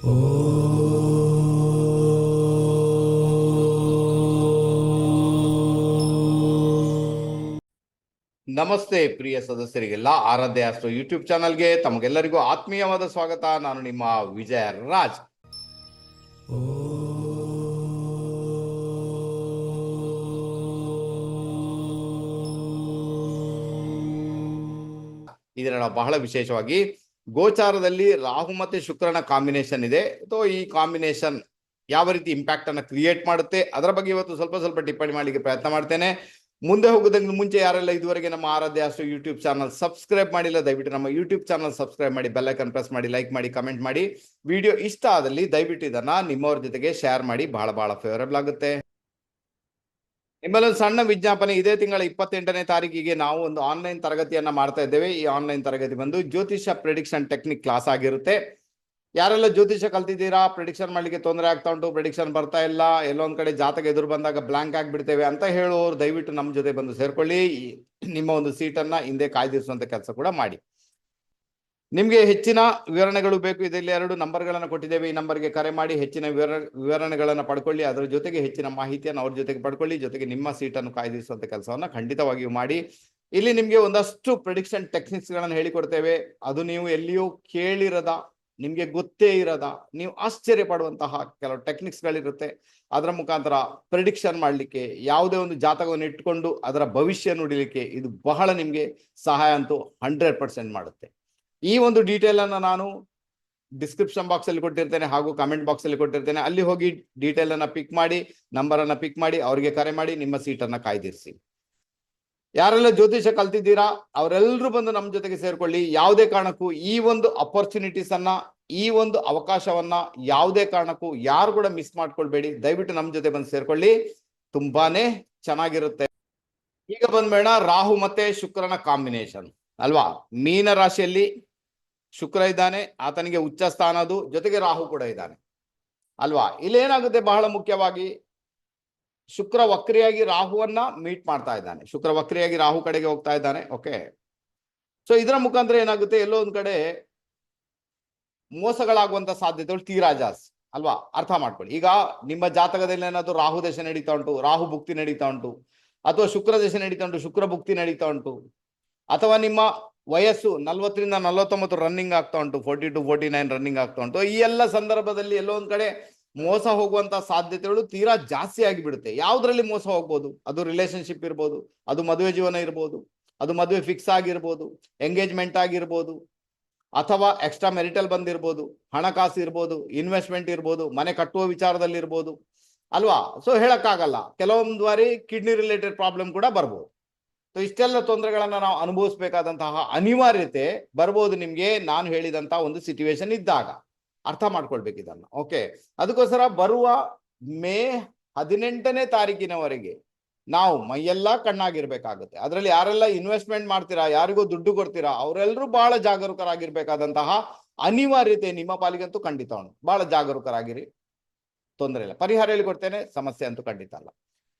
ನಮಸ್ತೆ ಪ್ರಿಯ ಸದಸ್ಯರಿಗೆಲ್ಲ ಆರಾಧ್ಯ ಅಷ್ಟು ಯೂಟ್ಯೂಬ್ ಚಾನಲ್ಗೆ ತಮಗೆಲ್ಲರಿಗೂ ಆತ್ಮೀಯವಾದ ಸ್ವಾಗತ. ನಾನು ನಿಮ್ಮ ವಿಜಯ ರಾಜ್. ನಾವು ಬಹಳ ವಿಶೇಷವಾಗಿ ಗೋಚಾರದಲ್ಲಿ ರಾಹು ಮತ್ತೆ ಶುಕ್ರನ ಕಾಂಬಿನೇಷನ್ ಇದೆ. ಸೊ ಈ ಕಾಂಬಿನೇಷನ್ ಯಾವ ರೀತಿ ಇಂಪ್ಯಾಕ್ಟ್ ಅನ್ನ ಕ್ರಿಯೇಟ್ ಮಾಡುತ್ತೆ? ಅದರ ಬಗ್ಗೆ ಇವತ್ತು ಸ್ವಲ್ಪ ಸ್ವಲ್ಪ ಟಿಪ್ಪಣಿ ಮಾಡಲಿಕ್ಕೆ ಪ್ರಯತ್ನ ಮಾಡ್ತೇನೆ. ಮುಂದೆ ಹೋಗೋದಕ್ಕಿಂತ ಮುಂಚೆ ಯಾರೆಲ್ಲ ಇದುವರೆಗೆ ನಮ್ಮ ಆರಾಧ್ಯ ಅಷ್ಟು ಯೂಟ್ಯೂಬ್ ಚಾನಲ್ ಸಬ್ಸ್ಕ್ರೈಬ್ ಮಾಡಿಲ್ಲ, ದಯವಿಟ್ಟು ನಮ್ಮ ಯೂಟ್ಯೂಬ್ ಚಾನಲ್ ಸಬ್ಸ್ಕ್ರೈಬ್ ಮಾಡಿ ಬೆಲ್ ಐಕನ್ ಪ್ರೆಸ್ ಮಾಡಿ ಲೈಕ್ ಮಾಡಿ ಕಮೆಂಟ್ ಮಾಡಿ. ವಿಡಿಯೋ ಇಷ್ಟ ಆದಲ್ಲಿ ದಯವಿಟ್ಟು ಇದನ್ನ ನಿಮ್ಮವ್ರ ಜೊತೆಗೆ ಶೇರ್ ಮಾಡಿ. ಬಹಳ ಬಹಳ ಫೇವರೇಬಲ್ ಆಗುತ್ತೆ. ನಿಮ್ಮಲ್ಲಿ ಒಂದು ಸಣ್ಣ ವಿಜ್ಞಾಪನೆ, ಇದೇ ತಿಂಗಳ ಇಪ್ಪತ್ತೆಂಟನೇ ತಾರೀಕಿಗೆ ನಾವು ಒಂದು ಆನ್ಲೈನ್ ತರಗತಿಯನ್ನ ಮಾಡ್ತಾ ಇದ್ದೇವೆ. ಈ ಆನ್ಲೈನ್ ತರಗತಿ ಬಂದು ಜ್ಯೋತಿಷ ಪ್ರಿಡಿಕ್ಷನ್ ಟೆಕ್ನಿಕ್ ಕ್ಲಾಸ್ ಆಗಿರುತ್ತೆ. ಯಾರೆಲ್ಲ ಜ್ಯೋತಿಷ ಕಲ್ತಿದ್ದೀರಾ? ಪ್ರಿಡಿಕ್ಷನ್ ಮಾಡ್ಲಿಕ್ಕೆ ತೊಂದರೆ ಆಗ್ತಾ ಉಂಟು ಪ್ರಿಡಿಕ್ಷನ್ ಬರ್ತಾ ಇಲ್ಲ, ಎಲ್ಲೊಂದ್ ಕಡೆ ಜಾತಕ ಎದುರು ಬಂದಾಗ ಬ್ಲಾಂಕ್ ಆಗಿಬಿಡ್ತೇವೆ ಅಂತ ಹೇಳುವವರು ದಯವಿಟ್ಟು ನಮ್ಮ ಜೊತೆ ಬಂದು ಸೇರ್ಕೊಳ್ಳಿ. ನಿಮ್ಮ ಒಂದು ಸೀಟನ್ನ ಹಿಂದೆ ಕಾಯ್ದಿರಿಸುವಂತ ಕೆಲಸ ಕೂಡ ಮಾಡಿ. ನಿಮ್ಗೆ ಹೆಚ್ಚಿನ ವಿವರಣೆಗಳು ಬೇಕು. ಇದರಲ್ಲಿ ಎರಡು ನಂಬರ್ಗಳನ್ನು ಕೊಟ್ಟಿದ್ದೇವೆ. ಈ ನಂಬರ್ಗೆ ಕರೆ ಮಾಡಿ ಹೆಚ್ಚಿನ ವಿವರ, ವಿವರಣೆಗಳನ್ನು ಪಡ್ಕೊಳ್ಳಿ. ಅದರ ಜೊತೆಗೆ ಹೆಚ್ಚಿನ ಮಾಹಿತಿಯನ್ನು ಅವ್ರ ಜೊತೆಗೆ ಪಡ್ಕೊಳ್ಳಿ. ಜೊತೆಗೆ ನಿಮ್ಮ ಸೀಟನ್ನು ಕಾಯ್ದಿರಿಸುವಂಥ ಕೆಲಸವನ್ನು ಖಂಡಿತವಾಗಿಯೂ ಮಾಡಿ. ಇಲ್ಲಿ ನಿಮಗೆ ಒಂದಷ್ಟು ಪ್ರಿಡಿಕ್ಷನ್ ಟೆಕ್ನಿಕ್ಸ್ಗಳನ್ನು ಹೇಳಿಕೊಡ್ತೇವೆ. ಅದು ನೀವು ಎಲ್ಲಿಯೂ ಕೇಳಿರದ, ನಿಮಗೆ ಗೊತ್ತೇ ಇರದ, ನೀವು ಆಶ್ಚರ್ಯ ಪಡುವಂತಹ ಕೆಲವು ಟೆಕ್ನಿಕ್ಸ್ಗಳಿರುತ್ತೆ ಅದರ ಮುಖಾಂತರ ಪ್ರಿಡಿಕ್ಷನ್ ಮಾಡಲಿಕ್ಕೆ, ಯಾವುದೇ ಒಂದು ಜಾತಕವನ್ನು ಇಟ್ಕೊಂಡು ಅದರ ಭವಿಷ್ಯ ನುಡಿಲಿಕ್ಕೆ ಇದು ಬಹಳ ನಿಮಗೆ ಸಹಾಯ ಅಂತೂ ಹಂಡ್ರೆಡ್ ಪರ್ಸೆಂಟ್ ಮಾಡುತ್ತೆ. ಈ ಒಂದು ಡೀಟೇಲ್ ಅನ್ನ ನಾನು ಡಿಸ್ಕ್ರಿಪ್ಷನ್ ಬಾಕ್ಸ್ ಅಲ್ಲಿ ಕೊಟ್ಟಿರ್ತೇನೆ ಹಾಗೂ ಕಮೆಂಟ್ ಬಾಕ್ಸ್ ಅಲ್ಲಿ ಕೊಟ್ಟಿರ್ತೇನೆ. ಅಲ್ಲಿ ಹೋಗಿ ಡೀಟೇಲ್ ಅನ್ನ ಪಿಕ್ ಮಾಡಿ ನಂಬರ್ ಅನ್ನ ಪಿಕ್ ಮಾಡಿ, ಅವರಿಗೆ ಕರೆ ಮಾಡಿ, ನಿಮ್ಮ ಸೀಟನ್ನ ಕಾಯ್ದಿರಿಸಿ. ಯಾರೆಲ್ಲ ಜ್ಯೋತಿಷ ಕಲ್ತಿದ್ದೀರಾ ಅವರೆಲ್ಲರೂ ಬಂದು ನಮ್ಮ ಜೊತೆಗೆ ಸೇರ್ಕೊಳ್ಳಿ. ಯಾವುದೇ ಕಾರಣಕ್ಕೂ ಈ ಒಂದು ಅಪರ್ಚುನಿಟೀಸ್ ಅನ್ನ, ಈ ಒಂದು ಅವಕಾಶವನ್ನ ಯಾವುದೇ ಕಾರಣಕ್ಕೂ ಯಾರು ಕೂಡ ಮಿಸ್ ಮಾಡ್ಕೊಳ್ಬೇಡಿ. ದಯವಿಟ್ಟು ನಮ್ಮ ಜೊತೆ ಬಂದು ಸೇರ್ಕೊಳ್ಳಿ. ತುಂಬಾನೇ ಚೆನ್ನಾಗಿರುತ್ತೆ. ಈಗ ಬಂದ್ಬೇಡ ರಾಹು ಮತ್ತೆ ಶುಕ್ರನ ಕಾಂಬಿನೇಷನ್ ಅಲ್ವಾ? ಮೀನ ರಾಶಿಯಲ್ಲಿ ಶುಕ್ರ ಇದ್ದಾನೆ, ಆತನಿಗೆ ಉಚ್ಚ ಸ್ಥಾನದು ಜೊತೆಗೆ ರಾಹು ಕೂಡ ಇದ್ದಾನೆ. ಅಲ್ವಾ? ಇಲ್ಲೇನಾಗುತ್ತೆ ಬಹಳ ಮುಖ್ಯವಾಗಿ? ಶುಕ್ರ ವಕ್ರಿಯಾಗಿ ರಾಹುವನ್ನ ಮೀಟ್ ಮಾಡ್ತಾ ಇದ್ದಾನೆ. ಶುಕ್ರ ವಕ್ರಿಯಾಗಿ ರಾಹು ಕಡೆಗೆ ಹೋಗ್ತಾ ಇದ್ದಾನೆ ಓಕೆ ಸೊ ಇದರ ಮುಖಾಂತರ ಏನಾಗುತ್ತೆ? ಎಲ್ಲೋ ಒಂದ್ ಕಡೆ ಮೋಸಗಳಾಗುವಂತ ಸಾಧ್ಯತೆಗಳು ತೀರಾ ಜಾಸ್ತಿ ಅಲ್ವಾ? ಅರ್ಥ ಮಾಡ್ಕೊಳ್ಳಿ. ಈಗ ನಿಮ್ಮ ಜಾತಕದಲ್ಲಿ ಏನಾದ್ರು ರಾಹು ದೇಶ ನಡೀತಾ ಉಂಟು, ರಾಹು ಭುಕ್ತಿ ನಡೀತಾ ಉಂಟು, ಅಥವಾ ಶುಕ್ರ ದೇಶ ನಡೀತಾ ಉಂಟು, ಶುಕ್ರ ಭುಕ್ತಿ ನಡೀತಾ ಉಂಟು, ಅಥವಾ ನಿಮ್ಮ ವಯಸ್ಸು ನಲ್ವತ್ತರಿಂದ ನಲವತ್ತೊಂಬತ್ತು ರನ್ನಿಂಗ್ ಆಗ್ತಾ ಉಂಟು forty two forty nine running ಆಗ್ತಾ ಉಂಟು. ಈ ಎಲ್ಲ ಸಂದರ್ಭದಲ್ಲಿ ಎಲ್ಲೋ ಒಂದ್ ಕಡೆ ಮೋಸ ಹೋಗುವಂತ ಸಾಧ್ಯತೆಗಳು ತೀರಾ ಜಾಸ್ತಿ ಆಗಿಬಿಡುತ್ತೆ. ಯಾವ್ದ್ರಲ್ಲಿ ಮೋಸ ಹೋಗ್ಬೋದು? ಅದು ರಿಲೇಶನ್ಶಿಪ್ ಇರ್ಬೋದು, ಅದು ಮದುವೆ ಜೀವನ ಇರ್ಬೋದು, ಅದು ಮದುವೆ ಫಿಕ್ಸ್ ಆಗಿರ್ಬೋದು ಎಂಗೇಜ್ಮೆಂಟ್ ಆಗಿರ್ಬೋದು, ಅಥವಾ ಎಕ್ಸ್ಟ್ರಾ ಮೆರಿಟಲ್ ಬಂದಿರ್ಬೋದು, ಹಣಕಾಸು ಇರ್ಬೋದು ಇನ್ವೆಸ್ಟ್ಮೆಂಟ್ ಇರ್ಬೋದು, ಮನೆ ಕಟ್ಟುವ ವಿಚಾರದಲ್ಲಿ ಇರ್ಬೋದು, ಅಲ್ವಾ? ಸೊ ಹೇಳಕ್ಕಾಗಲ್ಲ. ಕೆಲವೊಂದು ಬಾರಿ ಕಿಡ್ನಿ ರಿಲೇಟೆಡ್ ಪ್ರಾಬ್ಲಮ್ ಕೂಡ ಬರ್ಬೋದು. ಸೊ ಇಷ್ಟೆಲ್ಲ ತೊಂದರೆಗಳನ್ನ ನಾವು ಅನುಭವಿಸ್ಬೇಕಾದಂತಹ ಅನಿವಾರ್ಯತೆ ಬರ್ಬೋದು ನಿಮ್ಗೆ ನಾನು ಹೇಳಿದಂತಹ ಒಂದು ಸಿಚುವೇಶನ್ ಇದ್ದಾಗ. ಅರ್ಥ ಮಾಡ್ಕೊಳ್ಬೇಕು ಇದನ್ನ. ಓಕೆ ಅದಕ್ಕೋಸ್ಕರ ಬರುವ ಮೇ ಹದಿನೆಂಟನೇ ತಾರೀಕಿನವರೆಗೆ ನಾವು ಮೈಯೆಲ್ಲ ಕಣ್ಣಾಗಿರ್ಬೇಕಾಗುತ್ತೆ. ಅದರಲ್ಲಿ ಯಾರೆಲ್ಲ ಇನ್ವೆಸ್ಟ್ಮೆಂಟ್ ಮಾಡ್ತೀರಾ, ಯಾರಿಗೂ ದುಡ್ಡು ಕೊಡ್ತೀರಾ ಅವರೆಲ್ಲರೂ ಬಹಳ ಜಾಗರೂಕರಾಗಿರ್ಬೇಕಾದಂತಹ ಅನಿವಾರ್ಯತೆ ನಿಮ್ಮ ಪಾಲಿಗಂತೂ ಖಂಡಿತ ಉಂಟು. ಬಹಳ ಜಾಗರೂಕರಾಗಿರಿ. ತೊಂದರೆ ಇಲ್ಲ. ಪರಿಹಾರ ಹೇಳಿಕೊಡ್ತೇನೆ. ಸಮಸ್ಯೆ ಅಂತೂ ಖಂಡಿತ ಅಲ್ಲ.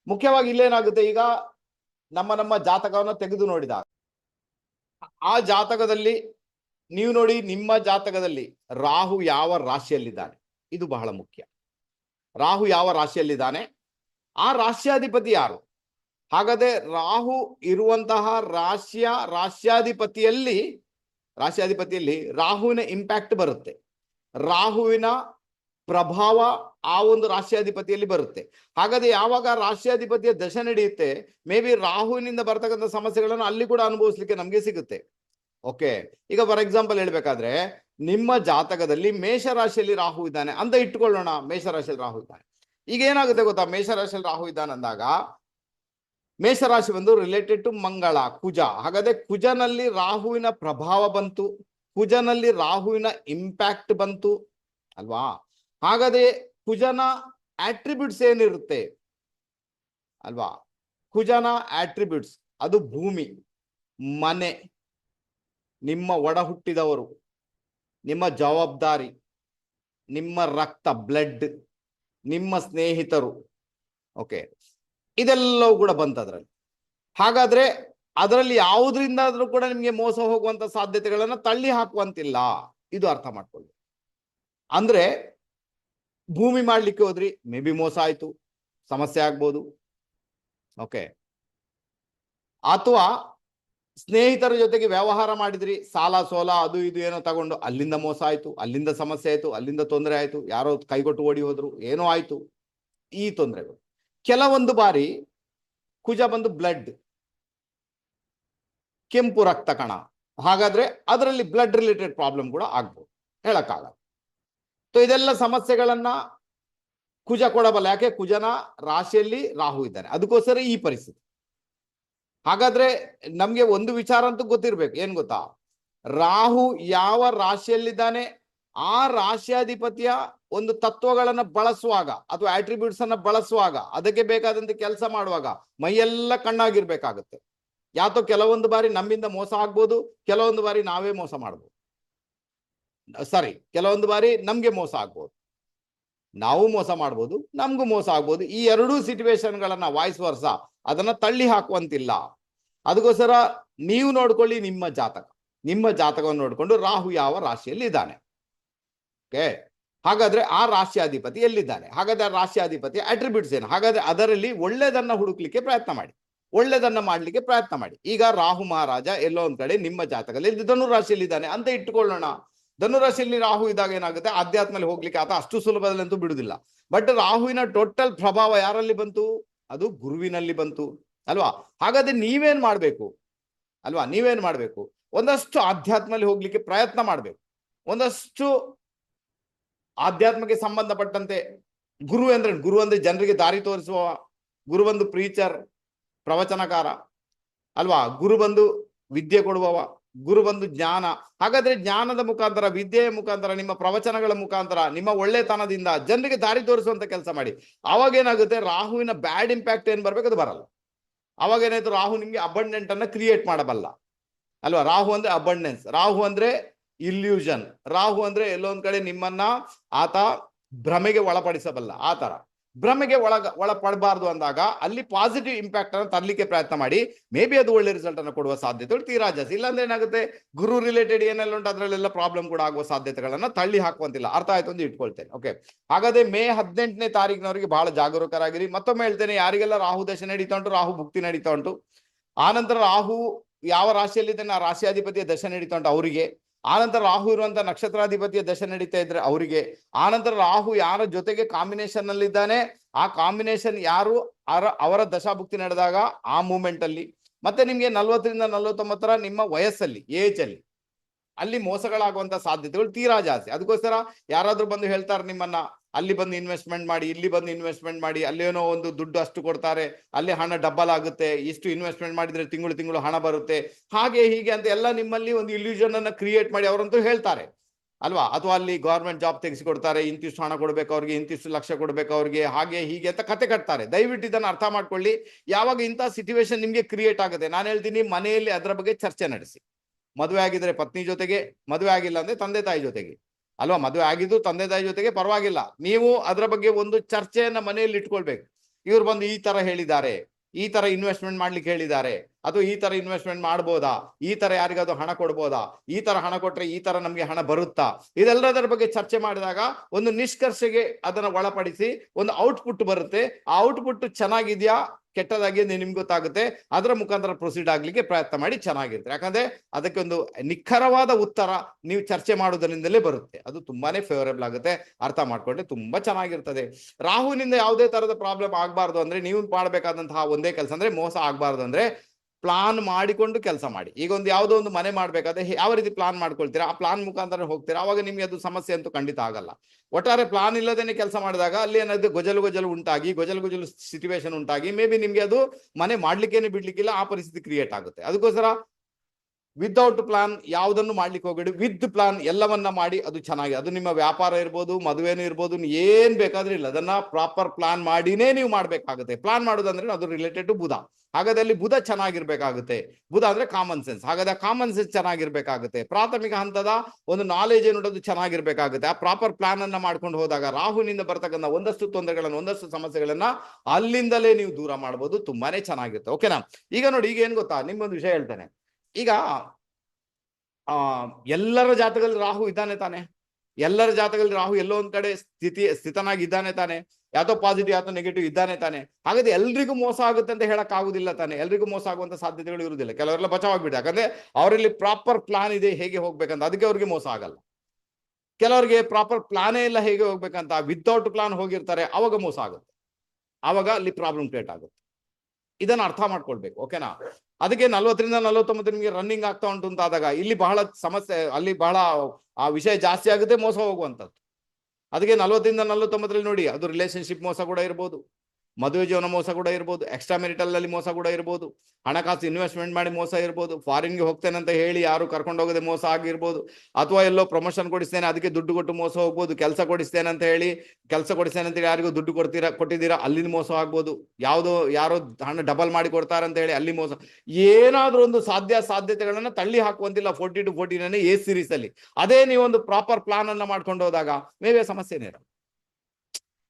ಮುಖ್ಯವಾಗಿ ಇಲ್ಲೇನಾಗುತ್ತೆ ಈಗ ನಮ್ಮ ನಮ್ಮ ಜಾತಕವನ್ನು ತೆಗೆದು ನೋಡಿದಾಗ, ಆ ಜಾತಕದಲ್ಲಿ ನೀವು ನೋಡಿ ನಿಮ್ಮ ಜಾತಕದಲ್ಲಿ ರಾಹು ಯಾವ ರಾಶಿಯಲ್ಲಿದ್ದಾನೆ? ಇದು ಬಹಳ ಮುಖ್ಯ. ರಾಹು ಯಾವ ರಾಶಿಯಲ್ಲಿದ್ದಾನೆ? ಆ ರಾಶ್ಯಾಧಿಪತಿ ಯಾರು? ಹಾಗಾದ್ರೆ ರಾಹು ಇರುವಂತಹ ರಾಶಿಯ, ರಾಶ್ಯಾಧಿಪತಿಯಲ್ಲಿ ರಾಶ್ಯಾಧಿಪತಿಯಲ್ಲಿ ರಾಹುವಿನ ಇಂಪ್ಯಾಕ್ಟ್ ಬರುತ್ತೆ. ರಾಹುವಿನ ಪ್ರಭಾವ ಆ ಒಂದು ರಾಷ್ಟ್ರಾಧಿಪತಿಯಲ್ಲಿ ಬರುತ್ತೆ. ಹಾಗಾದ್ರೆ ಯಾವಾಗ ರಾಷ್ಟ್ರಾಧಿಪತಿಯ ದಶ ನಡೆಯುತ್ತೆ, ಮೇ ಬಿ ರಾಹುವಿನಿಂದ ಬರ್ತಕ್ಕಂಥ ಸಮಸ್ಯೆಗಳನ್ನು ಅಲ್ಲಿ ಕೂಡ ಅನುಭವಿಸ್ಲಿಕ್ಕೆ ನಮ್ಗೆ ಸಿಗುತ್ತೆ. ಓಕೆ, ಈಗ ಫಾರ್ ಎಕ್ಸಾಂಪಲ್ ಹೇಳ್ಬೇಕಾದ್ರೆ, ನಿಮ್ಮ ಜಾತಕದಲ್ಲಿ ಮೇಷರಾಶಿಯಲ್ಲಿ ರಾಹು ಇದ್ದಾನೆ ಅಂತ ಇಟ್ಕೊಳ್ಳೋಣ, ಮೇಷರಾಶಿಯಲ್ಲಿ ರಾಹು ಇದ್ದಾನೆ. ಈಗ ಏನಾಗುತ್ತೆ ಗೊತ್ತಾ, ಮೇಷರಾಶಿಯಲ್ಲಿ ರಾಹು ಇದ್ದಾನೆ ಅಂದಾಗ, ಮೇಷರಾಶಿ ಬಂದು ರಿಲೇಟೆಡ್ ಟು ಮಂಗಳ, ಕುಜ. ಹಾಗಾದ್ರೆ ಕುಜನಲ್ಲಿ ರಾಹುವಿನ ಪ್ರಭಾವ ಬಂತು, ಕುಜನಲ್ಲಿ ರಾಹುವಿನ ಇಂಪ್ಯಾಕ್ಟ್ ಬಂತು, ಅಲ್ವಾ? ಹಾಗಾದ್ರೆ ಕುಜನ ಆಟ್ರಿಬ್ಯೂಟ್ಸ್ ಏನಿರುತ್ತೆ? ಅಲ್ವಾ? ಕುಜನ ಆಟ್ರಿಬ್ಯೂಟ್ಸ್ ಅದು ಭೂಮಿ, ಮನೆ, ನಿಮ್ಮ ಒಡ ಹುಟ್ಟಿದವರು ನಿಮ್ಮ ಜವಾಬ್ದಾರಿ, ನಿಮ್ಮ ರಕ್ತ ಬ್ಲಡ್ ನಿಮ್ಮ ಸ್ನೇಹಿತರು. ಓಕೆ ಇದೆಲ್ಲವೂ ಕೂಡ ಬಂತು ಅದರಲ್ಲಿ ಹಾಗಾದ್ರೆ ಅದರಲ್ಲಿ ಯಾವುದರಿಂದಾದ್ರೂ ಕೂಡ ನಿಮ್ಗೆ ಮೋಸ ಹೋಗುವಂತ ಸಾಧ್ಯತೆಗಳನ್ನ ತಳ್ಳಿ ಹಾಕುವಂತಿಲ್ಲ. ಇದು ಅರ್ಥ ಮಾಡ್ಕೊಳ್ಳಿ. ಅಂದ್ರೆ ಭೂಮಿ ಮಾಡ್ಲಿಕ್ಕೆ ಹೋದ್ರಿ, ಮೇ ಬಿ ಮೋಸ ಆಯ್ತು, ಸಮಸ್ಯೆ ಆಗ್ಬೋದು. ಓಕೆ ಅಥವಾ ಸ್ನೇಹಿತರ ಜೊತೆಗೆ ವ್ಯವಹಾರ ಮಾಡಿದ್ರಿ, ಸಾಲ, ಸೋಲ, ಅದು ಇದು ಏನೋ ತಗೊಂಡು, ಅಲ್ಲಿಂದ ಮೋಸ ಆಯ್ತು, ಅಲ್ಲಿಂದ ಸಮಸ್ಯೆ ಆಯ್ತು, ಅಲ್ಲಿಂದ ತೊಂದರೆ ಆಯ್ತು, ಯಾರೋ ಕೈಗೊಟ್ಟು ಓಡಿ ಹೋದ್ರು, ಏನೋ ಆಯ್ತು, ಈ ತೊಂದರೆಗಳು. ಕೆಲವೊಂದು ಬಾರಿ ಕುಜ ಬಂದು ಬ್ಲಡ್ ಕೆಂಪು ರಕ್ತ ಕಣ, ಹಾಗಾದ್ರೆ ಅದರಲ್ಲಿ ಬ್ಲಡ್ ರಿಲೇಟೆಡ್ ಪ್ರಾಬ್ಲಮ್ ಕೂಡ ಆಗ್ಬೋದು. ಹೇಳಕ್ಕಾಗಲ್ಲ. ಸೊ ಇದೆಲ್ಲ ಸಮಸ್ಯೆಗಳನ್ನ ಕುಜ ಕೊಡಬಲ್ಲ. ಯಾಕೆ? ಕುಜನ ರಾಶಿಯಲ್ಲಿ ರಾಹು ಇದ್ದಾನೆ ಅದಕ್ಕೋಸ್ಕರ ಈ ಪರಿಸ್ಥಿತಿ. ಹಾಗಾದ್ರೆ ನಮ್ಗೆ ಒಂದು ವಿಚಾರ ಅಂತೂ ಗೊತ್ತಿರ್ಬೇಕು. ಏನ್ ಗೊತ್ತಾ? ರಾಹು ಯಾವ ರಾಶಿಯಲ್ಲಿದ್ದಾನೆ? ಆ ರಾಶಿಯಾಧಿಪತಿಯ ಒಂದು ತತ್ವಗಳನ್ನ ಬಳಸುವಾಗ ಅಥವಾ ಆಟ್ರಿಬ್ಯೂಟ್ಸ್ ಅನ್ನ ಬಳಸುವಾಗ, ಅದಕ್ಕೆ ಬೇಕಾದಂತೆ ಕೆಲಸ ಮಾಡುವಾಗ ಮೈಯೆಲ್ಲ ಕಣ್ಣಾಗಿರ್ಬೇಕಾಗುತ್ತೆ. ಯಾತೋ ಕೆಲವೊಂದು ಬಾರಿ ನಮ್ಮಿಂದ ಮೋಸ ಆಗ್ಬೋದು, ಕೆಲವೊಂದು ಬಾರಿ ನಾವೇ ಮೋಸ ಮಾಡ್ಬೋದು. ಸಾರಿ ಕೆಲವೊಂದು ಬಾರಿ ನಮ್ಗೆ ಮೋಸ ಆಗ್ಬೋದು. ನಾವು ಮೋಸ ಮಾಡ್ಬೋದು, ನಮ್ಗೂ ಮೋಸ ಆಗ್ಬೋದು. ಈ ಎರಡೂ ಸಿಚುವೇಶನ್ಗಳನ್ನ ವಾಯ್ಸ್ ವರ್ಷ ಅದನ್ನ ತಳ್ಳಿ ಹಾಕುವಂತಿಲ್ಲ. ಅದಕ್ಕೋಸ್ಕರ ನೀವು ನೋಡ್ಕೊಳ್ಳಿ ನಿಮ್ಮ ಜಾತಕ. ನಿಮ್ಮ ಜಾತಕವನ್ನು ನೋಡಿಕೊಂಡು ರಾಹು ಯಾವ ರಾಶಿಯಲ್ಲಿ ಇದ್ದಾನೆ ಓಕೆ? ಹಾಗಾದ್ರೆ ಆ ರಾಶಿಯಾಧಿಪತಿ ಎಲ್ಲಿದ್ದಾನೆ? ಹಾಗಾದ್ರೆ ಆ ರಾಶಿಯಾಧಿಪತಿ ಅಟ್ರಿಬ್ಯೂಟ್ಸ್ ಏನು? ಹಾಗಾದ್ರೆ ಅದರಲ್ಲಿ ಒಳ್ಳೆದನ್ನ ಹುಡುಕ್ಲಿಕ್ಕೆ ಪ್ರಯತ್ನ ಮಾಡಿ. ಒಳ್ಳೆದನ್ನ ಮಾಡ್ಲಿಕ್ಕೆ ಪ್ರಯತ್ನ ಮಾಡಿ. ಈಗ ರಾಹು ಮಹಾರಾಜ ಎಲ್ಲೋ ಒಂದ್ ಕಡೆ ನಿಮ್ಮ ಜಾತಕದಲ್ಲಿ ಧನು ರಾಶಿಯಲ್ಲಿ ಇದ್ದಾನೆ ಅಂತ ಇಟ್ಟುಕೊಳ್ಳೋಣ. ಧನುರಾಶಿಯಲ್ಲಿ ರಾಹು ಇದ್ದಾಗ ಏನಾಗುತ್ತೆ? ಆಧ್ಯಾತ್ಮಲ್ಲಿ ಹೋಗ್ಲಿಕ್ಕೆ ಆತ ಅಷ್ಟು ಸುಲಭದಲ್ಲಂತೂ ಬಿಡುದಿಲ್ಲ ಬಟ್ ರಾಹುವಿನ ಟೋಟಲ್ ಪ್ರಭಾವ ಯಾರಲ್ಲಿ ಬಂತು? ಅದು ಗುರುವಿನಲ್ಲಿ ಬಂತು. ಅಲ್ವಾ? ಹಾಗಾದ್ರೆ ನೀವೇನ್ ಮಾಡ್ಬೇಕು? ಅಲ್ವಾ? ನೀವೇನ್ ಮಾಡ್ಬೇಕು? ಒಂದಷ್ಟು ಆಧ್ಯಾತ್ಮಲ್ಲಿ ಹೋಗ್ಲಿಕ್ಕೆ ಪ್ರಯತ್ನ ಮಾಡ್ಬೇಕು. ಒಂದಷ್ಟು ಆಧ್ಯಾತ್ಮಕ್ಕೆ ಸಂಬಂಧಪಟ್ಟಂತೆ ಗುರು ಅಂದ್ರೆ ಗುರು ಅಂದ್ರೆ ಜನರಿಗೆ ದಾರಿ ತೋರಿಸುವ, ಗುರು ಬಂದು ಪ್ರೀಚರ್ ಪ್ರವಚನಕಾರ. ಅಲ್ವಾ? ಗುರು ಬಂದು ವಿದ್ಯೆ ಕೊಡುವವ. ಗುರು ಬಂದು ಜ್ಞಾನ. ಹಾಗಾದ್ರೆ ಜ್ಞಾನದ ಮುಖಾಂತರ, ವಿದ್ಯೆಯ ಮುಖಾಂತರ, ನಿಮ್ಮ ಪ್ರವಚನಗಳ ಮುಖಾಂತರ, ನಿಮ್ಮ ಒಳ್ಳೆತನದಿಂದ ಜನರಿಗೆ ದಾರಿ ತೋರಿಸುವಂತ ಕೆಲಸ ಮಾಡಿ. ಅವಾಗ ಏನಾಗುತ್ತೆ? ರಾಹುವಿನ ಬ್ಯಾಡ್ ಇಂಪ್ಯಾಕ್ಟ್ ಏನ್ ಬರ್ಬೇಕು? ಅದು ಬರಲ್ಲ. ಅವಾಗ ಏನಾಯ್ತು? ರಾಹು ನಿಮ್ಗೆ ಅಬಂಡೆಂಟ್ ಅನ್ನ ಕ್ರಿಯೇಟ್ ಮಾಡಬಲ್ಲ. ಅಲ್ವಾ? ರಾಹು ಅಂದ್ರೆ ಅಬಂಡೆನ್ಸ್ ರಾಹು ಅಂದ್ರೆ ಇಲ್ಯೂಷನ್ ರಾಹು ಅಂದ್ರೆ ಎಲ್ಲೊಂದ್ ಕಡೆ ನಿಮ್ಮನ್ನ ಆತ ಭ್ರಮೆಗೆ ಒಳಪಡಿಸಬಲ್ಲ. ಆ ತರ. ಭ್ರಮೆಗೆ ಒಳಗ ಒಳಪಡಬಾರ್ದು ಅಂದಾಗ ಅಲ್ಲಿ ಪಾಸಿಟಿವ್ ಇಂಪ್ಯಾಕ್ಟ್ ಅನ್ನು ತರಲಿಕ್ಕೆ ಪ್ರಯತ್ನ ಮಾಡಿ ಮೇ ಬಿ ಅದು ಒಳ್ಳೆ ರಿಸಲ್ಟ್ ಅನ್ನು ಕೊಡುವ ಸಾಧ್ಯತೆಗಳು ತೀರಾ ಜಾಸ್ತಿ ಇಲ್ಲಾಂದ್ರೆ ಏನಾಗುತ್ತೆ? ಗುರು ರಿಲೇಟೆಡ್ ಏನೆಲ್ಲ ಉಂಟು, ಅದರಲ್ಲೆಲ್ಲ ಪ್ರಾಬ್ಲಮ್ ಕೂಡ ಆಗುವ ಸಾಧ್ಯತೆಗಳನ್ನ ತಳ್ಳಿ ಹಾಕುವಂತಿಲ್ಲ. ಅರ್ಥ ಆಯ್ತು ಅಂತ ಇಟ್ಕೊಳ್ತೇನೆ. ಓಕೆ ಹಾಗಾದ್ರೆ ಮೇ ಹದಿನೆಂಟನೇ ತಾರೀಕಿನವರಿಗೆ ಬಹಳ ಜಾಗರೂಕರಾಗಿರಿ. ಮತ್ತೊಮ್ಮೆ ಹೇಳ್ತೇನೆ, ಯಾರಿಗೆಲ್ಲ ರಾಹು ದಶೆ ನಡೀತಾ ಉಂಟು, ರಾಹು ಭುಕ್ತಿ ನಡೀತಾ ಉಂಟು ಆನಂತರ ರಾಹು ಯಾವ ರಾಶಿಯಲ್ಲಿದ್ದಾನೆ, ಆ ರಾಶಿಯಾಧಿಪತಿಯ ದಶೆ ನಡೀತಾ ಉಂಟು ಅವರಿಗೆ. ಆನಂತರ ರಾಹು ಇರುವಂತ ನಕ್ಷತ್ರಾಧಿಪತಿಯ ದಶೆ ನಡೀತಾ ಇದ್ರೆ ಅವರಿಗೆ ಆನಂತರ ರಾಹು ಯಾರ ಜೊತೆಗೆ ಕಾಂಬಿನೇಷನ್ನಲ್ಲಿ ಇದ್ದಾನೆ ಆ ಕಾಂಬಿನೇಷನ್ ಯಾರು? ಅರ, ಅವರ ದಶಾಭುಕ್ತಿ ನಡೆದಾಗ ಆ ಮೂಮೆಂಟ್ ಅಲ್ಲಿ. ಮತ್ತೆ ನಿಮ್ಗೆ ನಲ್ವತ್ತರಿಂದ ನಲ್ವತ್ತೊಂಬತ್ತರ ನಿಮ್ಮ ವಯಸ್ಸಲ್ಲಿ ಏಜ್ ಅಲ್ಲಿ ಅಲ್ಲಿ ಮೋಸಗಳಾಗುವಂತ ಸಾಧ್ಯತೆಗಳು ತೀರಾ ಜಾಸ್ತಿ. ಅದಕ್ಕೋಸ್ಕರ ಯಾರಾದ್ರೂ ಬಂದು ಹೇಳ್ತಾರೆ ನಿಮ್ಮನ್ನ ಅಲ್ಲಿ ಬಂದು ಇನ್ವೆಸ್ಟ್ಮೆಂಟ್ ಮಾಡಿ, ಇಲ್ಲಿ ಬಂದು ಇನ್ವೆಸ್ಟ್ಮೆಂಟ್ ಮಾಡಿ ಅಲ್ಲೇನೋ ಒಂದು ದುಡ್ಡು ಅಷ್ಟು ಕೊಡ್ತಾರೆ, ಅಲ್ಲಿ ಹಣ ಡಬಲ್ ಆಗುತ್ತೆ ಇಷ್ಟು ಇನ್ವೆಸ್ಟ್ಮೆಂಟ್ ಮಾಡಿದ್ರೆ ತಿಂಗಳು ತಿಂಗಳು ಹಣ ಬರುತ್ತೆ, ಹಾಗೆ ಹೀಗೆ ಅಂತ ಎಲ್ಲ ನಿಮ್ಮಲ್ಲಿ ಒಂದು ಇಲ್ಯೂಷನ್ ಅನ್ನ ಕ್ರಿಯೇಟ್ ಮಾಡಿ ಅವರಂತೂ ಹೇಳ್ತಾರೆ. ಅಲ್ವಾ? ಅಥವಾ ಅಲ್ಲಿ ಗೌರ್ಮೆಂಟ್ ಜಾಬ್ ತೆಗೆಸಿಕೊಡ್ತಾರೆ, ಇಂತಿಷ್ಟು ಹಣ ಕೊಡ್ಬೇಕು ಅವ್ರಿಗೆ, ಇಂತಿಷ್ಟು ಲಕ್ಷ ಕೊಡ್ಬೇಕು ಅವ್ರಿಗೆ, ಹಾಗೆ ಹೀಗೆ ಅಂತ ಕತೆ ಕಟ್ತಾರೆ. ದಯವಿಟ್ಟು ಇದನ್ನು ಅರ್ಥ ಮಾಡ್ಕೊಳ್ಳಿ. ಯಾವಾಗ ಇಂಥ ಸಿಚುವೇಶನ್ ನಿಮಗೆ ಕ್ರಿಯೇಟ್ ಆಗುತ್ತೆ, ನಾನು ಹೇಳ್ತೀನಿ ಮನೆಯಲ್ಲಿ ಅದರ ಬಗ್ಗೆ ಚರ್ಚೆ ನಡೆಸಿ. ಮದುವೆ ಆಗಿದ್ರೆ ಪತ್ನಿ ಜೊತೆಗೆ, ಮದುವೆ ಆಗಿಲ್ಲ ಅಂದ್ರೆ ತಂದೆ ತಾಯಿ ಜೊತೆಗೆ. ಅಲ್ವಾ, ಮದುವೆ ಆಗಿದ್ದು ತಂದೆ ತಾಯಿ ಜೊತೆಗೆ ಪರವಾಗಿಲ್ಲ. ನೀವು ಅದರ ಬಗ್ಗೆ ಒಂದು ಚರ್ಚೆಯನ್ನ ಮನೆಯಲ್ಲಿ ಇಟ್ಕೊಳ್ಬೇಕು. ಇವ್ರು ಬಂದು ಈ ತರ ಹೇಳಿದ್ದಾರೆ, ಈ ತರ ಇನ್ವೆಸ್ಟ್ಮೆಂಟ್ ಮಾಡ್ಲಿಕ್ಕೆ ಹೇಳಿದ್ದಾರೆ. ಅಥವಾ ಈ ತರ ಇನ್ವೆಸ್ಟ್ಮೆಂಟ್ ಮಾಡ್ಬೋದಾ? ಈ ತರ ಯಾರಿಗಾದ್ರು ಹಣ ಕೊಡ್ಬೋದಾ? ಈ ತರ ಹಣ ಕೊಟ್ರೆ ಈ ತರ ನಮ್ಗೆ ಹಣ ಬರುತ್ತಾ? ಇದೆಲ್ಲದರ ಬಗ್ಗೆ ಚರ್ಚೆ ಮಾಡಿದಾಗ ಒಂದು ನಿಷ್ಕರ್ಷೆಗೆ ಅದನ್ನ ಒಳಪಡಿಸಿ ಒಂದು ಔಟ್ಪುಟ್ ಬರುತ್ತೆ. ಆ ಔಟ್ಪುಟ್ ಚೆನ್ನಾಗಿದ್ಯಾ? ಕೆಟ್ಟದಾಗಿ ನಿಮ್ಗೆ ಗೊತ್ತಾಗುತ್ತೆ. ಅದರ ಮುಖಾಂತರ ಪ್ರೊಸೀಡ್ ಆಗ್ಲಿಕ್ಕೆ ಪ್ರಯತ್ನ ಮಾಡಿ ಚೆನ್ನಾಗಿರುತ್ತೆ. ಯಾಕಂದ್ರೆ ಅದಕ್ಕೆ ಒಂದು ನಿಖರವಾದ ಉತ್ತರ ನೀವು ಚರ್ಚೆ ಮಾಡೋದರಿಂದಲೇ ಬರುತ್ತೆ. ಅದು ತುಂಬಾನೇ ಫೇವರೇಬಲ್ ಆಗುತ್ತೆ. ಅರ್ಥ ಮಾಡ್ಕೊಂಡ್ರೆ ತುಂಬಾ ಚೆನ್ನಾಗಿರ್ತದೆ. ರಾಹುವಿನಿಂದ ಯಾವುದೇ ತರದ ಪ್ರಾಬ್ಲಮ್ ಆಗಬಾರ್ದು ಅಂದ್ರೆ ನೀವು ಮಾಡಬೇಕಾದಂತಹ ಒಂದೇ ಕೆಲಸ ಅಂದ್ರೆ ಮೋಸ ಆಗಬಾರ್ದು ಅಂದ್ರೆ ಪ್ಲಾನ್ ಮಾಡಿಕೊಂಡು ಕೆಲಸ ಮಾಡಿ. ಈಗ ಒಂದು ಯಾವುದೋ ಒಂದು ಮನೆ ಮಾಡಬೇಕಾದ್ರೆ ಯಾವ ರೀತಿ ಪ್ಲಾನ್ ಮಾಡ್ಕೊಳ್ತೀರಾ? ಆ ಪ್ಲಾನ್ ಮುಖಾಂತರ ಹೋಗ್ತೀರಾ? ಅವಾಗ ನಿಮಗೆ ಅದು ಸಮಸ್ಯೆ ಅಂತೂ ಖಂಡಿತ ಆಗಲ್ಲ. ಒಟ್ಟಾರೆ ಪ್ಲಾನ್ ಇಲ್ಲದೇನೆ ಕೆಲಸ ಮಾಡಿದಾಗ ಅಲ್ಲಿ ಏನಾದ್ರು ಗೊಜಲು ಗೊಜಲು ಉಂಟಾಗಿ, ಗೊಜಲು ಗೊಜಲು ಸಿಚುವೇಶನ್ ಉಂಟಾಗಿ ಮೇ ಬಿ ನಿಮಗೆ ಅದು ಮನೆ ಮಾಡ್ಲಿಕ್ಕೇನೆ ಬಿಡ್ಲಿಕ್ಕಿಲ್ಲ, ಆ ಪರಿಸ್ಥಿತಿ ಕ್ರಿಯೇಟ್ ಆಗುತ್ತೆ. ಅದಕ್ಕೋಸ್ಕರ ವಿತೌಟ್ ಪ್ಲಾನ್ ಯಾವುದನ್ನು ಮಾಡ್ಲಿಕ್ಕೆ ಹೋಗಬೇಡಿ. ವಿತ್ ಪ್ಲಾನ್ ಎಲ್ಲವನ್ನ ಮಾಡಿ ಅದು ಚೆನ್ನಾಗಿ. ಅದು ನಿಮ್ಮ ವ್ಯಾಪಾರ ಇರ್ಬೋದು, ಮದುವೆನೂ ಇರ್ಬೋದು ಏನ್ ಬೇಕಾದ್ರೂ ಇಲ್ಲ. ಅದನ್ನ ಪ್ರಾಪರ್ ಪ್ಲಾನ್ ಮಾಡಿನೇ ನೀವು ಮಾಡ್ಬೇಕಾಗುತ್ತೆ. ಪ್ಲಾನ್ ಮಾಡೋದಂದ್ರೆ ಅದು ರಿಲೇಟೆಡ್ ಟು ಬುಧ. ಹಾಗಾದ್ರೆ ಬುಧ ಚೆನ್ನಾಗಿರ್ಬೇಕಾಗುತ್ತೆ. ಬುಧ ಅಂದ್ರೆ ಕಾಮನ್ ಸೆನ್ಸ್ ಹಾಗಾದ್ರೆ ಕಾಮನ್ ಸೆನ್ಸ್ ಚೆನ್ನಾಗಿರ್ಬೇಕಾಗುತ್ತೆ. ಪ್ರಾಥಮಿಕ ಹಂತದ ಒಂದು ನಾಲೆಜ್ ಏನು ಚೆನ್ನಾಗಿರ್ಬೇಕಾಗುತ್ತೆ. ಆ ಪ್ರಾಪರ್ ಪ್ಲಾನ್ ಅನ್ನ ಮಾಡ್ಕೊಂಡು ಹೋದಾಗ ರಾಹುನಿಂದ ಬರ್ತಕ್ಕಂಥ ಒಂದಷ್ಟು ತೊಂದರೆಗಳನ್ನು, ಒಂದಷ್ಟು ಸಮಸ್ಯೆಗಳನ್ನ ಅಲ್ಲಿಂದಲೇ ನೀವು ದೂರ ಮಾಡ್ಬೋದು. ತುಂಬಾನೇ ಚೆನ್ನಾಗಿರುತ್ತೆ. ಓಕೆನಾ ಈಗ ನೋಡಿ, ಈಗ ಏನ್ ಗೊತ್ತಾ? ನಿಮ್ಗೊಂದು ವಿಷಯ ಹೇಳ್ತೇನೆ. ಈಗ, ಆ, ಎಲ್ಲರ ಜಾತಕದಲ್ಲಿ ರಾಹು ಇದ್ದಾನೆ ತಾನೆ. ಎಲ್ಲರ ಜಾತಕದಲ್ಲಿ ರಾಹು ಎಲ್ಲೋ ಒಂದ್ ಕಡೆ ಸ್ಥಿತಿ, ಸ್ಥಿತನಾಗಿ ಇದ್ದಾನೆ ತಾನೆ. ಯಾತೋ ಪಾಸಿಟಿವ್ ಯಾತೋ ನೆಗೆಟಿವ್ ಇದ್ದಾನೆ ತಾನೆ. ಹಾಗಾದ್ರೆ ಎಲ್ರಿಗೂ ಮೋಸ ಆಗುತ್ತೆ ಅಂತ ಹೇಳಕ್ ಆಗುದಿಲ್ಲ ತಾನೆ. ಎಲ್ರಿಗೂ ಮೋಸ ಆಗುವಂತ ಸಾಧ್ಯತೆಗಳು ಇರುವುದಿಲ್ಲ. ಕೆಲವರೆಲ್ಲ ಬಚಾವಾಗ್ಬಿಟ್ಟು ಯಾಕಂದ್ರೆ ಅವರಲ್ಲಿ ಪ್ರಾಪರ್ ಪ್ಲಾನ್ ಇದೆ ಹೇಗೆ ಹೋಗ್ಬೇಕಂತ. ಅದಕ್ಕೆ ಅವ್ರಿಗೆ ಮೋಸ ಆಗಲ್ಲ. ಕೆಲವರಿಗೆ ಪ್ರಾಪರ್ ಪ್ಲಾನೇ ಇಲ್ಲ ಹೇಗೆ ಹೋಗ್ಬೇಕಂತ. ವಿತೌಟ್ ಪ್ಲಾನ್ ಹೋಗಿರ್ತಾರೆ, ಅವಾಗ ಮೋಸ ಆಗುತ್ತೆ. ಅವಾಗ ಅಲ್ಲಿ ಪ್ರಾಬ್ಲಮ್ ಕ್ರಿಯೇಟ್ ಆಗುತ್ತೆ. ಇದನ್ನ ಅರ್ಥ ಮಾಡ್ಕೊಳ್ಬೇಕು. ಓಕೆನಾ ಅದಕ್ಕೆ ನಲ್ವತ್ತರಿಂದ ನಲವತ್ತೊಂಬತ್ತು ನಿಮಗೆ ರನ್ನಿಂಗ್ ಆಗ್ತಾ ಉಂಟು ಅಂತ ಆದಾಗ ಇಲ್ಲಿ ಬಹಳ ಸಮಸ್ಯೆ, ಅಲ್ಲಿ ಬಹಳ ಆ ವಿಷಯ ಜಾಸ್ತಿ ಆಗುತ್ತೆ, ಮೋಸ ಹೋಗುವಂಥದ್ದು. ಅದಕ್ಕೆ ನಲ್ವತ್ತರಿಂದ ನಲ್ವತ್ತೊಂಬತ್ತರಲ್ಲಿ ನೋಡಿ, ಅದು ರಿಲೇಶನ್ಶಿಪ್ ಮೋಸ ಕೂಡ ಇರ್ಬೋದು. ಮದುವೆ ಜೀವನ ಮೋಸ ಕೂಡ ಇರ್ಬೋದು ಎಕ್ಸ್ಟ್ರಾ ಮೆರಿಟಲ್ ಅಲ್ಲಿ ಮೋಸ ಕೂಡ ಇರ್ಬೋದು, ಹಣಕಾಸು ಇನ್ವೆಸ್ಟ್ಮೆಂಟ್ ಮಾಡಿ ಮೋಸ ಇರ್ಬೋದು ಫಾರಿನ್ಗೆ ಹೋಗ್ತೇನೆ ಅಂತ ಹೇಳಿ ಯಾರು ಕರ್ಕೊಂಡು ಹೋಗದೆ ಮೋಸ ಆಗಿರ್ಬೋದು, ಅಥವಾ ಎಲ್ಲೋ ಪ್ರಮೋಷನ್ ಕೊಡಿಸ್ತೇನೆ, ಅದಕ್ಕೆ ದುಡ್ಡು ಕೊಟ್ಟು ಮೋಸ ಹೋಗ್ಬೋದು, ಕೆಲಸ ಕೊಡಿಸ್ತೇನೆ ಅಂತ ಹೇಳಿ, ಕೆಲಸ ಕೊಡಿಸ್ತೇನೆ ಅಂತ ಹೇಳಿ ಯಾರಿಗೂ ದುಡ್ಡು ಕೊಡ್ತೀರಾ, ಕೊಟ್ಟಿದ್ದೀರಾ ಅಲ್ಲಿನ ಮೋಸ ಆಗ್ಬೋದು, ಯಾವುದೋ ಯಾರೋ ಹಣ ಡಬಲ್ ಮಾಡಿ ಕೊಡ್ತಾರೆ ಅಂತ ಹೇಳಿ ಅಲ್ಲಿ ಮೋಸ, ಏನಾದ್ರೂ ಒಂದು ಸಾಧ್ಯ ಸಾಧ್ಯತೆಗಳನ್ನ ತಳ್ಳಿ ಹಾಕುವಂತಿಲ್ಲ forty two forty nine A series ಅಲ್ಲಿ, ಅದೇ ನೀವೊಂದು ಪ್ರಾಪರ್ ಪ್ಲಾನ್ ಅನ್ನ ಮಾಡ್ಕೊಂಡು ಹೋದಾಗ ಮೇಬಿ ಸಮಸ್ಯೆನೇ ಇರಲ್ಲ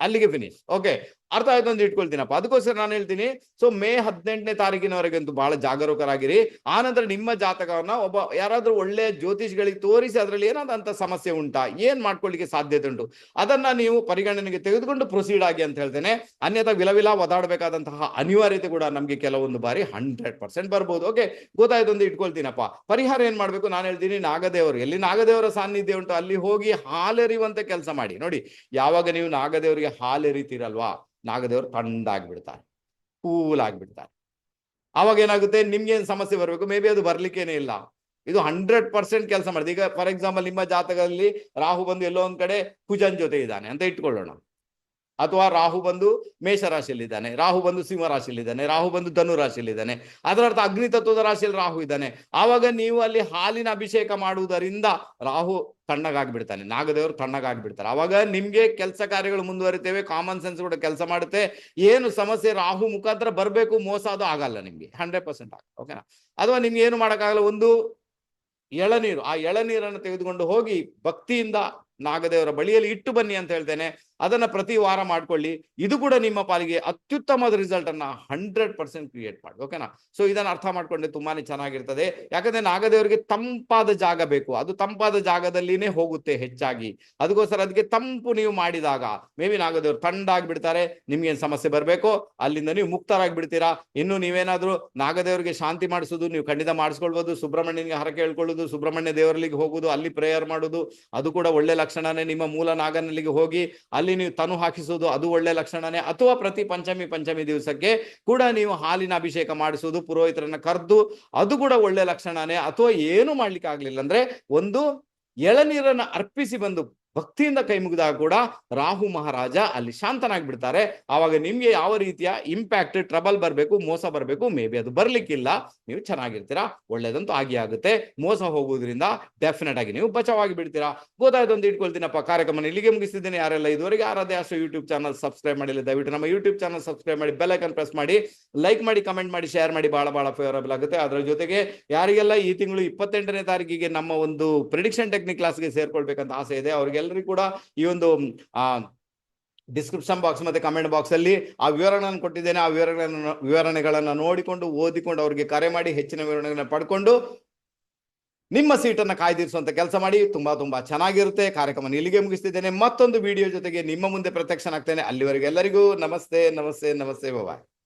ಅಲ್ಲಿಗೆ ಫಿನಿಶ್ ಓಕೆ ಅರ್ಥ ಆಯ್ತು ಅಂತ ಇಟ್ಕೊಳ್ತೀನಪ್ಪ. ಅದಕ್ಕೋಸ್ಕರ ನಾನು ಹೇಳ್ತೀನಿ ಸೊ ಮೇ ಹದಿನೆಂಟನೇ ತಾರೀಕಿನವರೆಗಂತೂ ಬಹಳ ಜಾಗರೂಕರಾಗಿರಿ. ಆನಂತರ ನಿಮ್ಮ ಜಾತಕವನ್ನ ಒಬ್ಬ ಯಾರಾದ್ರೂ ಒಳ್ಳೆ ಜ್ಯೋತಿಷ್ಗಳಿಗೆ ತೋರಿಸಿ ಅದರಲ್ಲಿ ಏನಾದಂತ ಸಮಸ್ಯೆ ಉಂಟಾ, ಏನ್ ಮಾಡ್ಕೊಳ್ಳಿಕ್ಕೆ ಸಾಧ್ಯತೆ ಉಂಟು, ಅದನ್ನ ನೀವು ಪರಿಗಣನೆಗೆ ತೆಗೆದುಕೊಂಡು ಪ್ರೊಸೀಡ್ ಆಗಿ ಅಂತ ಹೇಳ್ತೇನೆ. ಅನ್ಯತ ವಿಲವಿಲ ಒದಾಡಬೇಕಾದಂತಹ ಅನಿವಾರ್ಯತೆ ಕೂಡ ನಮ್ಗೆ ಕೆಲವೊಂದು ಬಾರಿ ಹಂಡ್ರೆಡ್ ಪರ್ಸೆಂಟ್ ಬರ್ಬೋದು. ಓಕೆ ಗೊತ್ತಾಯ್ತು ಅಂತ ಇಟ್ಕೊಳ್ತೀನಪ್ಪ. ಪರಿಹಾರ ಏನ್ ಮಾಡ್ಬೇಕು? ನಾನು ಹೇಳ್ತೀನಿ, ನಾಗದೇವರು. ಎಲ್ಲಿ ನಾಗದೇವರ ಸಾನ್ನಿಧ್ಯ ಉಂಟು? ಅಲ್ಲಿ ಹೋಗಿ ಹಾಲೆರಿಯುವಂತ ಕೆಲಸ ಮಾಡಿ. ನೋಡಿ, ಯಾವಾಗ ನೀವು ನಾಗದೇವರಿಗೆ ಹಾಲೆರಿತೀರಲ್ವಾ? ನಾಗದೇವರು ತಣ್ಣಾಗ್ಬಿಡ್ತಾರೆ ಕೂಲ್ ಆಗ್ಬಿಡ್ತಾರೆ ಅವಾಗ ಏನಾಗುತ್ತೆ? ನಿಮ್ಗೆ ಏನ್ ಸಮಸ್ಯೆ ಬರಬೇಕು? ಮೇ ಬಿ ಅದು ಬರ್ಲಿಕ್ಕೇನೆ ಇಲ್ಲ. ಇದು ಹಂಡ್ರೆಡ್ ಪರ್ಸೆಂಟ್ ಕೆಲಸ ಮಾಡಿದೆ ಈಗ ಫಾರ್ ಎಕ್ಸಾಂಪಲ್ ನಿಮ್ಮ ಜಾತಕದಲ್ಲಿ ರಾಹು ಬಂದು ಎಲ್ಲೋ ಒಂದ್ ಕಡೆ ಕುಜನ್ ಜೊತೆ ಇದ್ದಾನೆ ಅಂತ ಇಟ್ಕೊಳ್ಳೋಣ. ಅಥವಾ ರಾಹು ಬಂದು ಮೇಷ ರಾಶಿಯಲ್ಲಿದ್ದಾನೆ, ರಾಹು ಬಂದು ಸಿಂಹ ರಾಶಿಯಲ್ಲಿದ್ದಾನೆ, ರಾಹು ಬಂದು ಧನು ರಾಶಿಯಲ್ಲಿದ್ದಾನೆ. ಅದರ ಅರ್ಥ ಅಗ್ನಿ ತತ್ವದ ರಾಶಿಯಲ್ಲಿ ರಾಹು ಇದ್ದಾನೆ. ಆವಾಗ ನೀವು ಅಲ್ಲಿ ಹಾಲಿನ ಅಭಿಷೇಕ ಮಾಡುವುದರಿಂದ ರಾಹು ತಣ್ಣಗಾಗ್ಬಿಡ್ತಾನೆ, ನಾಗದೇವರು ತಣ್ಣಗಾಗ್ಬಿಡ್ತಾರೆ. ಅವಾಗ ನಿಮಗೆ ಕೆಲಸ ಕಾರ್ಯಗಳು ಮುಂದುವರಿತೇವೆ ಕಾಮನ್ ಸೆನ್ಸ್ ಕೂಡ ಕೆಲಸ ಮಾಡುತ್ತೆ. ಏನು ಸಮಸ್ಯೆ ರಾಹು ಮುಖಾಂತರ ಬರಬೇಕು, ಮೋಸ ಅದು ಆಗಲ್ಲ ನಿಮಗೆ ಹಂಡ್ರೆಡ್ ಪರ್ಸೆಂಟ್ ಆಗಲ್ಲ ಓಕೆನಾ ಅಥವಾ ನಿಮ್ಗೆ ಏನು ಮಾಡೋಕ್ಕಾಗಲ್ಲ, ಒಂದು ಎಳನೀರು, ಆ ಎಳನೀರನ್ನು ತೆಗೆದುಕೊಂಡು ಹೋಗಿ ಭಕ್ತಿಯಿಂದ ನಾಗದೇವರ ಬಳಿಯಲ್ಲಿ ಇಟ್ಟು ಬನ್ನಿ ಅಂತ ಹೇಳ್ತೇನೆ. ಅದನ್ನ ಪ್ರತಿ ವಾರ ಮಾಡ್ಕೊಳ್ಳಿ. ಇದು ಕೂಡ ನಿಮ್ಮ ಪಾಲಿಗೆ ಅತ್ಯುತ್ತಮವಾದ ರಿಸಲ್ಟ್ ಅನ್ನ ಹಂಡ್ರೆಡ್ ಪರ್ಸೆಂಟ್ ಕ್ರಿಯೇಟ್ ಮಾಡಿ. ಓಕೆನಾ ಸೊ ಇದನ್ನ ಅರ್ಥ ಮಾಡ್ಕೊಂಡ್ರೆ ತುಂಬಾನೇ ಚೆನ್ನಾಗಿರ್ತದೆ. ಯಾಕಂದ್ರೆ ನಾಗದೇವರಿಗೆ ತಂಪಾದ ಜಾಗ ಬೇಕು. ಅದು ತಂಪಾದ ಜಾಗದಲ್ಲಿನೇ ಹೋಗುತ್ತೆ ಹೆಚ್ಚಾಗಿ. ಅದಕ್ಕೋಸ್ಕರ ಅದಕ್ಕೆ ತಂಪು ನೀವು ಮಾಡಿದಾಗ, ಮೇ ಬಿ ನಾಗದೇವರು ತಂಡಾಗಿ ಬಿಡ್ತಾರೆ ನಿಮ್ಗೆ ಸಮಸ್ಯೆ ಬರಬೇಕು, ಅಲ್ಲಿಂದ ನೀವು ಮುಕ್ತರಾಗಿ ಬಿಡ್ತೀರಾ ಇನ್ನು ನೀವೇನಾದ್ರೂ ನಾಗದೇವರಿಗೆ ಶಾಂತಿ ಮಾಡಿಸೋದು, ನೀವು ಖಂಡಿತ ಮಾಡಿಸ್ಕೊಳ್ಬೋದು. ಸುಬ್ರಹ್ಮಣ್ಯನಿಗೆ ಹರಕೆ ಹೇಳ್ಕೊಳ್ಳೋದು ಸುಬ್ರಹ್ಮಣ್ಯ ದೇವರಲ್ಲಿಗೆ ಹೋಗುದು, ಅಲ್ಲಿ ಪ್ರೇಯರ್ ಮಾಡೋದು, ಅದು ಕೂಡ ಒಳ್ಳೆ ಲಕ್ಷಣನೇ. ನಿಮ್ಮ ಮೂಲ ನಾಗನಲ್ಲಿಗೆ ಹೋಗಿ, ಅಲ್ಲಿ ನೀವು ತನು ಹಾಕಿಸುವುದು ಅದು ಒಳ್ಳೆ ಲಕ್ಷಣನೇ. ಅಥವಾ ಪ್ರತಿ ಪಂಚಮಿ ಪಂಚಮಿ ದಿವಸಕ್ಕೆ ಕೂಡ ನೀವು ಹಾಲಿನ ಅಭಿಷೇಕ ಮಾಡಿಸುವುದು, ಪುರೋಹಿತರನ್ನ ಕರೆದು ಅದು ಕೂಡ ಒಳ್ಳೆ ಲಕ್ಷಣನೇ. ಅಥವಾ ಏನು ಮಾಡ್ಲಿಕ್ಕೆ ಆಗ್ಲಿಲ್ಲ ಅಂದ್ರೆ ಒಂದು ಎಳನೀರನ್ನ ಅರ್ಪಿಸಿ ಬಂದು ಭಕ್ತಿಯಿಂದ ಕೈ ಮುಗಿದಾಗ ಕೂಡ ರಾಹು ಮಹಾರಾಜ ಅಲ್ಲಿ ಶಾಂತನಾಗಿ ಬಿಡ್ತಾರೆ ಆವಾಗ ನಿಮ್ಗೆ ಯಾವ ರೀತಿಯ ಇಂಪ್ಯಾಕ್ಟ್ ಟ್ರಬಲ್ ಬರಬೇಕು, ಮೋಸ ಬರಬೇಕು ಮೇ ಬಿ ಅದು ಬರ್ಲಿಕ್ಕಿಲ್ಲ, ನೀವು ಚೆನ್ನಾಗಿರ್ತೀರಾ, ಒಳ್ಳೇದಂತೂ ಆಗಿ ಆಗುತ್ತೆ. ಮೋಸ ಹೋಗುವುದರಿಂದ ಡೆಫಿನೆಟ್ ಆಗಿ ನೀವು ಬಚಾವಾಗಿ ಬಿಡ್ತೀರಾ. ಒಂದು ಇಟ್ಕೊಳ್ತೀನಪ್ಪ ಕಾರ್ಯಕ್ರಮ ಇಲ್ಲಿಗೆ ಮುಗಿಸಿದ್ದೇನೆ ಯಾರೆಲ್ಲ ಇದುವರೆಗೆ ಆರಾಧ್ಯ ಅಷ್ಟು ಯೂಟ್ಯೂಬ್ ಚಾನಲ್ ಸಬ್ಸ್ಕ್ರೈಬ್ ಮಾಡಿಲ್ಲ, ದಯವಿಟ್ಟು ನಮ್ಮ ಯೂಟ್ಯೂಬ್ ಚಾನಲ್ ಸಬ್ಸ್ಕ್ರೈಬ್ ಮಾಡಿ ಬೆಲ್ ಐಕನ್ ಪ್ರೆಸ್ ಮಾಡಿ ಲೈಕ್ ಮಾಡಿ ಕಮೆಂಟ್ ಮಾಡಿ ಶೇರ್ ಮಾಡಿ ಬಹಳ ಬಹಳ ಫೇವರಬಲ್ ಆಗುತ್ತೆ. ಅದರ ಜೊತೆಗೆ ಯಾರಿಗೆಲ್ಲ ಈ ತಿಂಗಳು ಇಪ್ಪತ್ತೆಂಟನೇ ತಾರೀಕಿಗೆ ನಮ್ಮ ಒಂದು ಪ್ರಿಡಿಕ್ಷನ್ ಟೆಕ್ನಿಕ್ ಕ್ಲಾಸ್ಗೆ ಸೇರ್ಕೊಳ್ಬೇಕಂತ ಆಸೆ ಇದೆ ಅವ್ರಿಗೆಲ್ಲರಿಗೂ ಕೂಡ ಈ ಒಂದು, ಆ ಡಿಸ್ಕ್ರಿಪ್ಷನ್ ಬಾಕ್ಸ್ ಮತ್ತೆ ಕಮೆಂಟ್ ಬಾಕ್ಸ್ ಅಲ್ಲಿ ಆ ವಿವರಣೆಯನ್ನು ಕೊಟ್ಟಿದ್ದೇನೆ. ಆ ವಿವರಣೆಗಳನ್ನು ವಿವರಣೆಗಳನ್ನ ನೋಡಿಕೊಂಡು, ಓದಿಕೊಂಡು, ಅವರಿಗೆ ಕರೆ ಮಾಡಿ, ಹೆಚ್ಚಿನ ವಿವರಣೆಗಳನ್ನ ಪಡ್ಕೊಂಡು ನಿಮ್ಮ ಸೀಟನ್ನು ಕಾಯ್ದಿರಿಸುವಂಥ ಕೆಲಸ ಮಾಡಿ. ತುಂಬಾ ತುಂಬಾ ಚೆನ್ನಾಗಿರುತ್ತೆ. ಕಾರ್ಯಕ್ರಮ ಇಲ್ಲಿಗೆ ಮುಗಿಸ್ತಿದ್ದೇನೆ. ಮತ್ತೊಂದು ವಿಡಿಯೋ ಜೊತೆಗೆ ನಿಮ್ಮ ಮುಂದೆ ಪ್ರತ್ಯಕ್ಷನಾಗ್ತೇನೆ. ಅಲ್ಲಿವರೆಗೆ ಎಲ್ಲರಿಗೂ ನಮಸ್ತೆ ನಮಸ್ತೆ ನಮಸ್ತೆ. ಬಾಯ್